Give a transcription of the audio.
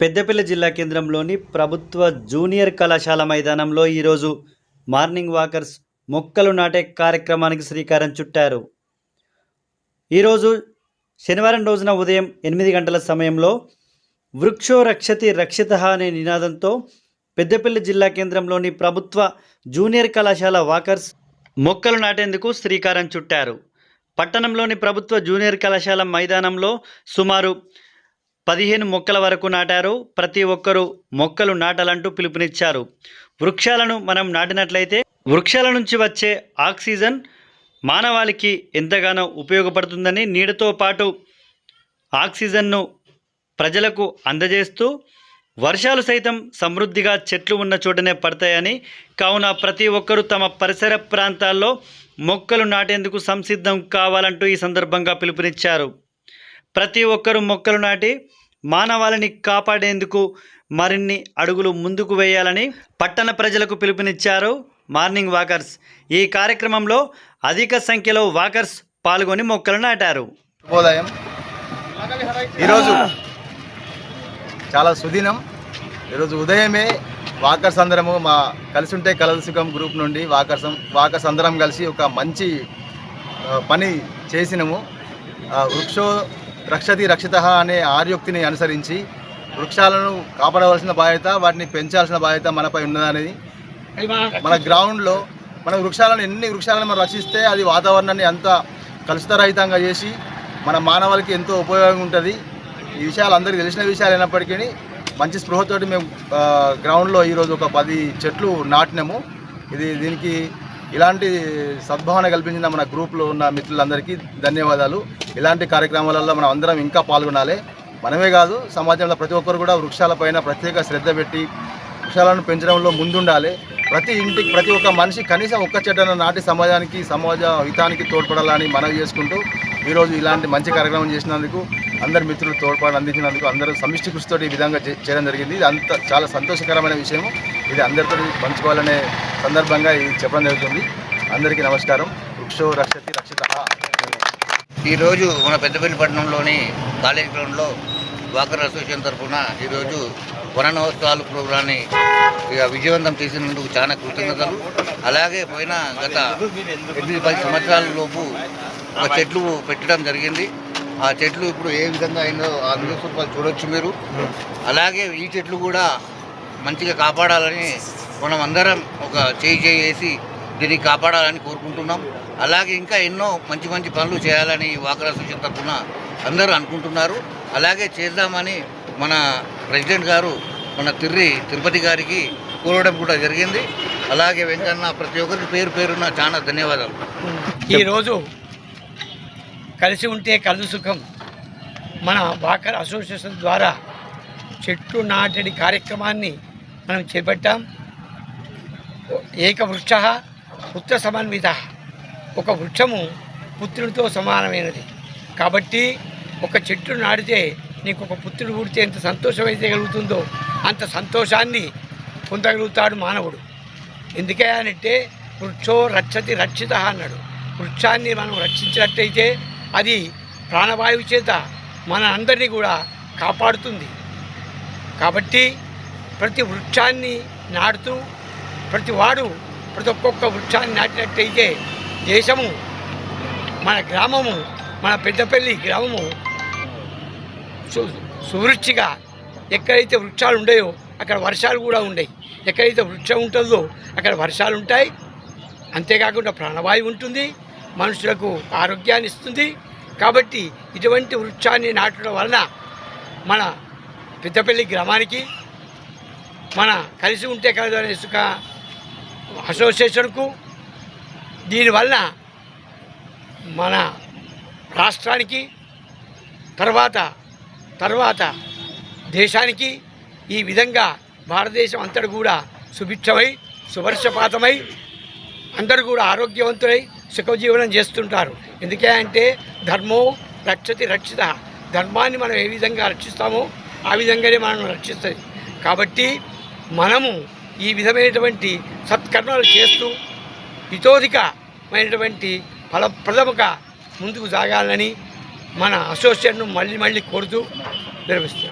పెద్దపల్లి జిల్లా కేంద్రంలోని ప్రభుత్వ జూనియర్ కళాశాల మైదానంలో ఈరోజు మార్నింగ్ వాకర్స్ మొక్కలు నాటే కార్యక్రమానికి శ్రీకారం చుట్టారు. ఈరోజు శనివారం రోజున ఉదయం ఎనిమిది గంటల సమయంలో వృక్షో రక్షతి రక్షిత అనే నినాదంతో పెద్దపల్లి జిల్లా కేంద్రంలోని ప్రభుత్వ జూనియర్ కళాశాల వాకర్స్ మొక్కలు నాటేందుకు శ్రీకారం చుట్టారు. పట్టణంలోని ప్రభుత్వ జూనియర్ కళాశాల మైదానంలో సుమారు పదిహేను మొక్కల వరకు నాటారు. ప్రతి ఒక్కరూ మొక్కలు నాటాలంటూ పిలుపునిచ్చారు. వృక్షాలను మనం నాటినట్లయితే వృక్షాల నుంచి వచ్చే ఆక్సిజన్ మానవాళికి ఎంతగానో ఉపయోగపడుతుందని నీడతో పాటు ఆక్సిజన్ను ప్రజలకు అందజేస్తూ వర్షాలు సైతం సమృద్ధిగా చెట్లు ఉన్న చోటనే పడతాయని కావున ప్రతి ఒక్కరూ తమ పరిసర ప్రాంతాల్లో మొక్కలు నాటేందుకు సంసిద్ధం కావాలంటూ ఈ సందర్భంగా పిలుపునిచ్చారు. ప్రతి ఒక్కరూ మొక్కలు నాటి మానవాళిని కాపాడేందుకు మరిన్ని అడుగులు ముందుకు వేయాలని పట్టణ ప్రజలకు పిలుపునిచ్చారు మార్నింగ్ వాకర్స్. ఈ కార్యక్రమంలో అధిక సంఖ్యలో వాకర్స్ పాల్గొని మొక్కలు నాటారు. శుభోదయం. ఈరోజు చాలా సుదినం. ఈరోజు ఉదయమే వాకర్స్ అందరము మా కలిసి ఉంటే కలసుకం గ్రూప్ నుండి వాకర్స్ వాకర్స్ అందరం కలిసి ఒక మంచి పని చేసినము. వృక్షో రక్షతి రక్షిత అనే ఆర్యోక్తిని అనుసరించి వృక్షాలను కాపాడవలసిన బాధ్యత వాటిని పెంచాల్సిన బాధ్యత మనపై ఉన్నదనేది. మన గ్రౌండ్లో మన వృక్షాలను ఎన్ని వృక్షాలను మనం రక్షిస్తే అది వాతావరణాన్ని అంత కలుషితరహితంగా చేసి మన మానవాళికి ఎంతో ఉపయోగం ఉంటుంది. ఈ విషయాలు అందరికీ తెలిసిన విషయాలు అయినప్పటికీ మంచి స్పృహతోటి మేము గ్రౌండ్లో ఈరోజు ఒక పది చెట్లు నాటినాము. ఇది దీనికి ఇలాంటి సద్భావన కల్పించిన మన గ్రూప్లో ఉన్న మిత్రులందరికీ ధన్యవాదాలు. ఇలాంటి కార్యక్రమాలలో మనం అందరం ఇంకా పాల్గొనాలి. మనమే కాదు సమాజంలో ప్రతి ఒక్కరు కూడా వృక్షాలపైన ప్రత్యేక శ్రద్ధ పెట్టి వృక్షాలను పెంచడంలో ముందుండాలి. ప్రతి ఇంటికి ప్రతి ఒక్క మనిషి కనీసం ఒక్క చెట్టును నాటి సమాజానికి సమాజ హితానికి తోడ్పడాలని మనవి చేసుకుంటూ ఈరోజు ఇలాంటి మంచి కార్యక్రమం చేసినందుకు అందరి మిత్రులు తోడ్పాటు అందించినందుకు అందరూ సమిష్టి కృషితో ఈ విధంగా చే- చేయడం జరిగింది. ఇది అంత చాలా సంతోషకరమైన విషయం ఇది అందరితో పంచుకోవాలనే సందర్భంగా ఇది చెప్పడం జరుగుతుంది. అందరికీ నమస్కారం. వృక్షో రక్షతి రక్షిత. ఈరోజు మన పెద్దపల్లిపట్నంలోని కాలేజ్ గ్రౌండ్లో వాకర్ అసోసియేషన్ తరఫున ఈరోజు వననోత్సవాలు ప్రోగ్రాన్ని ఇక విజయవంతం చేసినందుకు చాలా కృతజ్ఞతలు. అలాగే పోయిన గత ఎనిమిది పది సంవత్సరాల లోపు ఒక చెట్లు పెట్టడం జరిగింది. ఆ చెట్లు ఇప్పుడు ఏ విధంగా అయిందో ఆ న్యూస్ రూపాయలు చూడొచ్చు మీరు. అలాగే ఈ చెట్లు కూడా మంచిగా కాపాడాలని మనం అందరం ఒక చేయి చేయి వేసి దీన్ని కాపాడాలని కోరుకుంటున్నాం. అలాగే ఇంకా ఎన్నో మంచి మంచి పనులు చేయాలని వాకర్ అసోసియేషన్ తరఫున అందరూ అనుకుంటున్నారు. అలాగే చేద్దామని మన ప్రెసిడెంట్ గారు మన తిర్రి తిరుపతి గారికి కోరడం కూడా జరిగింది. అలాగే వెంకన్న ప్రతి ఒక్కరికి పేరు పేరున చాలా ధన్యవాదాలు. ఈరోజు కలిసి ఉంటే కలు సుఖం. మన వాకర్ అసోసియేషన్ ద్వారా చెట్లు నాటడి కార్యక్రమాన్ని మనం చేపట్టాం. ఏక వృక్ష పుత్ర సమన్విత. ఒక వృక్షము పుత్రుడితో సమానమైనది. కాబట్టి ఒక చెట్టు నాటితే నీకు ఒక పుత్రుడు పుడితే ఎంత సంతోషం అయితే కలుగుతుందో అంత సంతోషాన్ని పొందగలుగుతాడు మానవుడు. ఎందుకే అంటే వృక్షో రక్షతి రక్షిత అన్నాడు. వృక్షాన్ని మనం రక్షించినట్టయితే అది ప్రాణవాయువు చేత మన అందరినీ కూడా కాపాడుతుంది. కాబట్టి ప్రతి వృక్షాన్ని నాటుతూ ప్రతి వాడు ప్రతి ఒక్కొక్క వృక్షాన్ని నాటినట్టయితే దేశము మన గ్రామము మన పెద్దపల్లి గ్రామము సు సువృచ్చిగా ఎక్కడైతే వృక్షాలు ఉండయో అక్కడ వర్షాలు కూడా ఉండయి. ఎక్కడైతే వృక్షం ఉంటుందో అక్కడ వర్షాలు ఉంటాయి. అంతేకాకుండా ప్రాణవాయువు ఉంటుంది. మనుషులకు ఆరోగ్యాన్ని ఇస్తుంది. కాబట్టి ఇటువంటి వృక్షాన్ని నాటడం వలన మన పెద్దపల్లి గ్రామానికి మన కలిసి ఉంటే కలదు అనే ఇసుక అసోసియేషన్కు దీనివల్ల మన రాష్ట్రానికి తర్వాత తర్వాత దేశానికి ఈ విధంగా భారతదేశం అంతటి కూడా సుభిక్షమై సువర్షపాతమై అందరూ కూడా ఆరోగ్యవంతులై సుఖజీవనం చేస్తుంటారు. ఎందుకే అంటే ధర్మో రక్షతి రక్షిత. ధర్మాన్ని మనం ఏ విధంగా రక్షిస్తామో ఆ విధంగానే మనం రక్షిస్తుంది. కాబట్టి మనము ఈ విధమైనటువంటి సత్కర్మలు చేస్తూ హితోధికమైనటువంటి ఫలప్రదముగా ముందుకు సాగాలని మన అసోసియేషన్ను మళ్ళీ మళ్ళీ కోరుతూ నిర్వహిస్తున్నాం